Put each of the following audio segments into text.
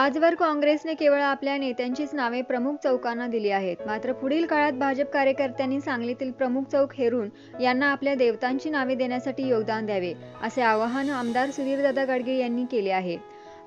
आजवर काँग्रेसने केवळ आपल्या नेत्यांचीच नावे प्रमुख चौकांना दिली आहेत. मात्र पुढील काळात भाजप कार्यकर्त्यांनी सांगलीतील प्रमुख चौक हेरून यांना आपल्या देवतांची नावे देण्यासाठी योगदान द्यावे असे आवाहन आमदार सुधीरदादा गाडगे यांनी केले आहे.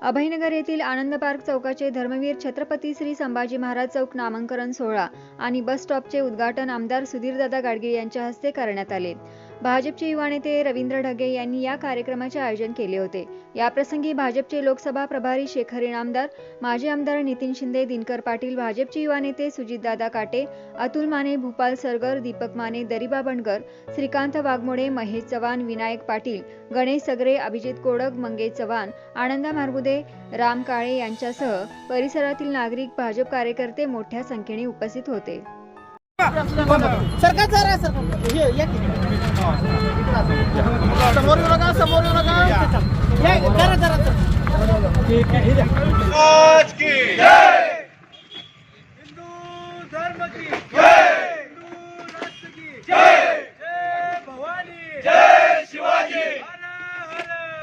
अभयनगर येथील आनंद पार्क चौकाचे धर्मवीर छत्रपती श्री संभाजी महाराज चौक नामांकन सोहळा आणि बस स्टॉपचे उद्घाटन आमदार सुधीरदादा गाडगे यांच्या हस्ते करण्यात आले. भाजपचे युवा नेते रवींद्र ढगे यांनी या कार्यक्रमाचे आयोजन केले होते. याप्रसंगी भाजपचे लोकसभा प्रभारी शेखर इनामदार माजी आमदार नितीन शिंदे दिनकर पाटील भाजपचे युवा नेते सुजितदादा काटे अतुल माने भूपाल सरगर दीपक माने दरिबा बंडगर श्रीकांत वाघमोडे महेश चव्हाण विनायक पाटील गणेश सगरे अभिजित कोडक मंगेश चव्हाण आनंदा मारबुदे राम काळे यांच्यासह परिसरातील नागरिक भाजप कार्यकर्ते मोठ्या संख्येने उपस्थित होते. सरकार ये या की. समोर येऊ नका समोर येऊ नका. या, जरा जरा. आज की जय! हिंदू धर्म की जय! हिंदू राष्ट्र की जय! जय भवानी! जय शिवाजी!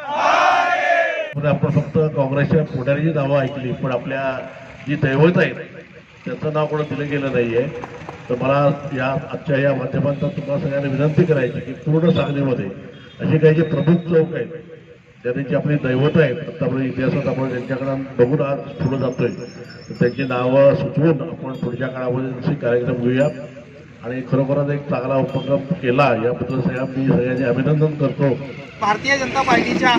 हर हर! आपण फक्त काँग्रेसच्या पुढाऱ्याची नावं ऐकली पण आपल्या जी दैवत आहेत त्याचं नाव कोणं दिलं गेलं नाहीये. तर मला या आजच्या या माध्यमांचा तुम्हाला सगळ्यांना विनंती करायची की पूर्ण सांगलीमध्ये असे काही जे प्रमुख चौक आहेत ज्यांची आपली दैवत आहेत आत्तापर्यंत इतिहासात आपण त्यांच्याकडं बघून आज पुढे जातोय. तर त्यांची नावं सुचवून आपण पुढच्या काळामध्ये दुसरी कार्यक्रम घेऊया. आणि खरोखरच एक चांगला उपक्रम केला याबद्दल सगळ्या मी सगळ्यांचे अभिनंदन करतो. भारतीय जनता पार्टीच्या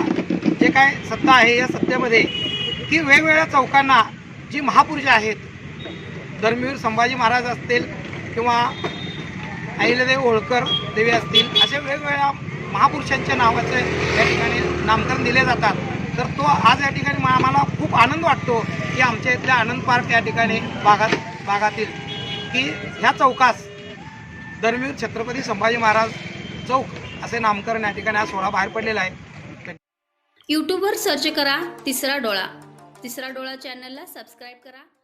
जे काय सत्ता आहे या सत्तेमध्ये की वेगवेगळ्या चौकांना जी महापुरुष आहेत धर्मवीर संभाजी महाराज असतील किंवा अहिल्यादेव होळकर देवी असतील अशा वेगवेगळ्या महापुरुषांच्या नावाचे या ठिकाणी नामकरण दिले जातात. तर तो आज या ठिकाणी मा- आम्हाला खूप आनंद वाटतो की आमच्या इथल्या आनंद पार्क या ठिकाणी भागात भागातील की ह्या चौकास धर्मवीर छत्रपती संभाजी महाराज चौक असे नामकरण या ठिकाणी हा सोहळा बाहेर पडलेला आहे. यूट्यूबवर सर्च करा तिसरा डोळा. तिसरा डोळा चॅनलला सबस्क्राईब करा.